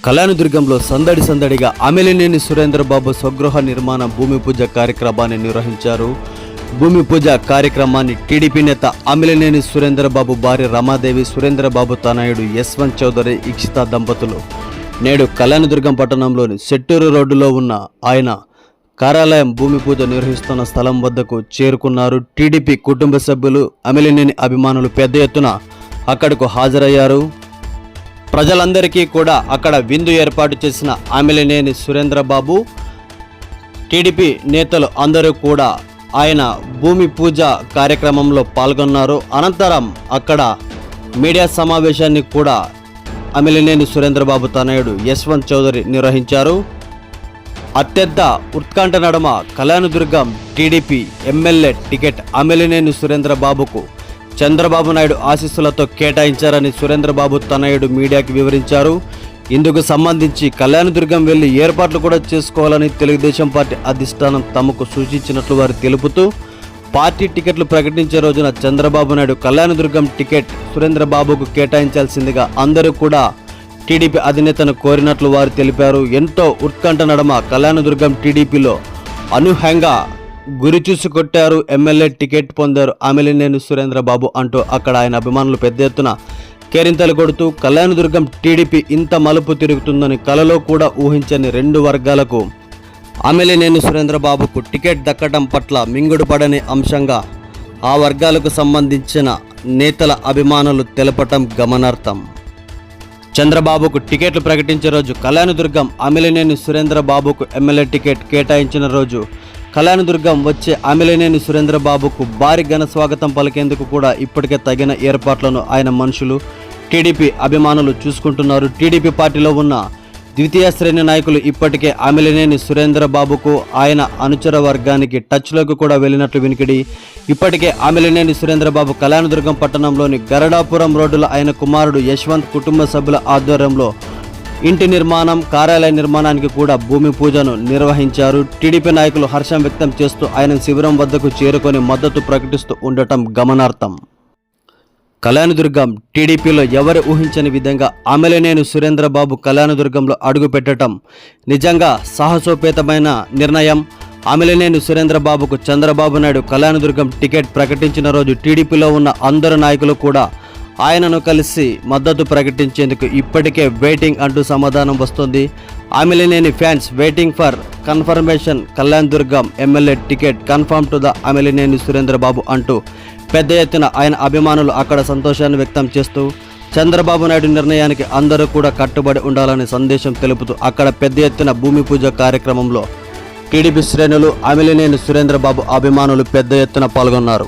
కళ్యాణదుర్గంలో సందడి సందడిగా అమిలినేని సురేంద్రబాబు స్వగృహ నిర్మాణ భూమి పూజ కార్యక్రమాన్ని నిర్వహించారు. భూమి పూజ కార్యక్రమాన్ని టీడీపీ నేత అమిలినేని సురేంద్రబాబు భార్య రమాదేవి సురేంద్రబాబు తనయుడు యశ్వంత్ చౌదరి ఇక్షిత దంపతులు నేడు కళ్యాణదుర్గం పట్టణంలోని సెట్టూరు రోడ్డులో ఉన్న ఆయన కార్యాలయం భూమి పూజ నిర్వహిస్తున్న స్థలం వద్దకు చేరుకున్నారు. టీడీపీ కుటుంబ సభ్యులు అమిలినేని అభిమానులు పెద్ద ఎత్తున అక్కడకు హాజరయ్యారు. ప్రజలందరికీ కూడా అక్కడ విందు ఏర్పాటు చేసిన ఆమెలనేని సురేంద్రబాబు టీడీపీ నేతలు అందరూ కూడా ఆయన భూమి పూజ కార్యక్రమంలో పాల్గొన్నారు. అనంతరం అక్కడ మీడియా సమావేశాన్ని కూడా అమిలినేని సురేంద్రబాబు తనయుడు యశ్వంత్ చౌదరి నిర్వహించారు. అత్యంత ఉత్కంఠ నడుమ Kalyandurgam TDP MLA ticket Amilineni సురేంద్రబాబుకు Chandrababu Naidu ఆశీస్సులతో కేటాయించారని సురేంద్రబాబు తనయుడు మీడియాకి వివరించారు. ఇందుకు సంబంధించి కళ్యాణదుర్గం వెళ్ళి ఏర్పాట్లు కూడా చేసుకోవాలని తెలుగుదేశం పార్టీ అధిష్టానం తమకు సూచించినట్లు వారు తెలుపుతూ పార్టీ టికెట్లు ప్రకటించే రోజున చంద్రబాబు నాయుడు కళ్యాణదుర్గం టికెట్ సురేంద్రబాబుకు కేటాయించాల్సిందిగా అందరూ కూడా టీడీపీ అధినేతను కోరినట్లు వారు తెలిపారు. ఎంతో ఉత్కంఠ నడమ కళ్యాణదుర్గం టీడీపీలో అనూహ్యంగా గురి చూసి కొట్టారు. ఎమ్మెల్యే టికెట్ పొందారు. అమిలినేని సురేంద్రబాబు అంటూ అక్కడ ఆయన అభిమానులు పెద్ద ఎత్తున కేరింతలు కొడుతూ కళ్యాణదుర్గం టీడీపీ ఇంత మలుపు తిరుగుతుందని కలలో కూడా ఊహించని రెండు వర్గాలకు అమిలినేని సురేంద్రబాబుకు టికెట్ దక్కడం పట్ల మింగుడు పడని అంశంగా ఆ వర్గాలకు సంబంధించిన నేతల అభిమానులు తెలపటం గమనార్థం చంద్రబాబుకు టికెట్లు ప్రకటించే రోజు కళ్యాణదుర్గం అమిలినేని సురేంద్రబాబుకు ఎమ్మెల్యే టికెట్ కేటాయించిన రోజు కళ్యాణదుర్గం వచ్చే అమిలనేని సురేంద్రబాబుకు భారీ ఘన స్వాగతం పలికేందుకు కూడా ఇప్పటికే తగిన ఏర్పాట్లను ఆయన మనుషులు టీడీపీ అభిమానులు చూసుకుంటున్నారు. టీడీపీ పార్టీలో ఉన్న ద్వితీయ శ్రేణి నాయకులు ఇప్పటికే అమిలినేని సురేంద్రబాబుకు ఆయన అనుచర వర్గానికి టచ్లోకి కూడా వెళ్ళినట్లు వినికిడి. ఇప్పటికే అమిలినేని సురేంద్రబాబు కళ్యాణదుర్గం పట్టణంలోని గరడాపురం రోడ్డులో ఆయన కుమారుడు యశ్వంత్ కుటుంబ సభ్యుల ఆధ్వర్యంలో ఇంటి నిర్మాణం కార్యాలయ నిర్మాణానికి కూడా భూమి పూజను నిర్వహించారు. టీడీపీ నాయకులు హర్షం వ్యక్తం చేస్తూ ఆయన శిబిరం వద్దకు చేరుకొని మద్దతు ప్రకటిస్తూ ఉండటం గమనార్థం కళ్యాణదుర్గం టీడీపీలో ఎవరు ఊహించని విధంగా అమలనేని సురేంద్రబాబు కళ్యాణదుర్గంలో అడుగుపెట్టడం నిజంగా సాహసోపేతమైన నిర్ణయం? అమలనేని సురేంద్రబాబుకు చంద్రబాబు నాయుడు కళ్యాణదుర్గం టికెట్ ప్రకటించిన రోజు టీడీపీలో ఉన్న అందరు నాయకులు కూడా ఆయనను కలిసి మద్దతు ప్రకటించేందుకు ఇప్పటికే వెయిటింగ్ అంటూ సమాధానం వస్తుంది. Amilineni fans waiting for confirmation Kalyandurgam MLA ticket confirm to the Amilineni Surendrababu అంటూ పెద్ద ఎత్తున ఆయన అభిమానులు అక్కడ సంతోషాన్ని వ్యక్తం చేస్తూ చంద్రబాబు నాయుడు నిర్ణయానికి అందరూ కూడా కట్టుబడి ఉండాలనే సందేశం తెలుపుతూ అక్కడ పెద్ద ఎత్తున భూమి పూజ కార్యక్రమంలో టీడీపీ శ్రేణులు అమిలినేని సురేంద్రబాబు అభిమానులు పెద్ద ఎత్తున పాల్గొన్నారు.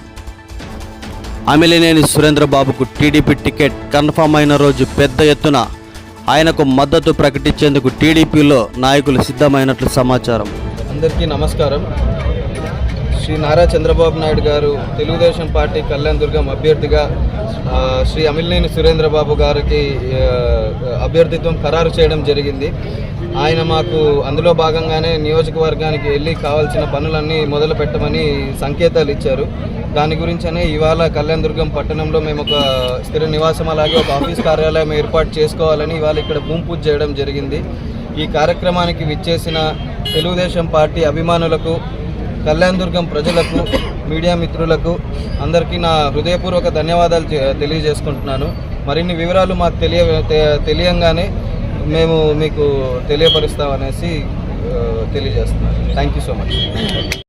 అమిలినేని సురేంద్రబాబుకు టీడీపీ టికెట్ కన్ఫర్మ్ అయిన రోజు పెద్ద ఎత్తున ఆయనకు మద్దతు ప్రకటించేందుకు టీడీపీలో నాయకులు సిద్ధమైనట్లు సమాచారం. అందరికీ నమస్కారం. శ్రీ నారా చంద్రబాబు నాయుడు గారు తెలుగుదేశం పార్టీ కళ్యాణ్ దుర్గం అభ్యర్థిగా శ్రీ అమిలినేని సురేంద్రబాబు గారికి అభ్యర్థిత్వం ఖరారు చేయడం జరిగింది. ఆయన మాకు అందులో భాగంగానే నియోజకవర్గానికి వెళ్ళి కావాల్సిన పనులన్నీ మొదలు పెట్టమని సంకేతాలు ఇచ్చారు. దాని గురించనే ఇవాళ కళ్యాణ్ దుర్గం పట్టణంలో మేము ఒక స్థిర నివాసం అలాగే ఒక ఆఫీస్ కార్యాలయం ఏర్పాటు చేసుకోవాలని ఇవాళ ఇక్కడ భూమి పూజ చేయడం జరిగింది. ఈ కార్యక్రమానికి విచ్చేసిన తెలుగుదేశం పార్టీ అభిమానులకు కళ్యాణ్ దుర్గం ప్రజలకు మీడియా మిత్రులకు అందరికీ నా హృదయపూర్వక ధన్యవాదాలు తెలియజేసుకుంటున్నాను. మరిన్ని వివరాలు మాకు తెలియ తె- తెలియంగానే మేము మీకు తెలియపరుస్తామనేసి తెలియజేస్తున్నాను. Thank you so much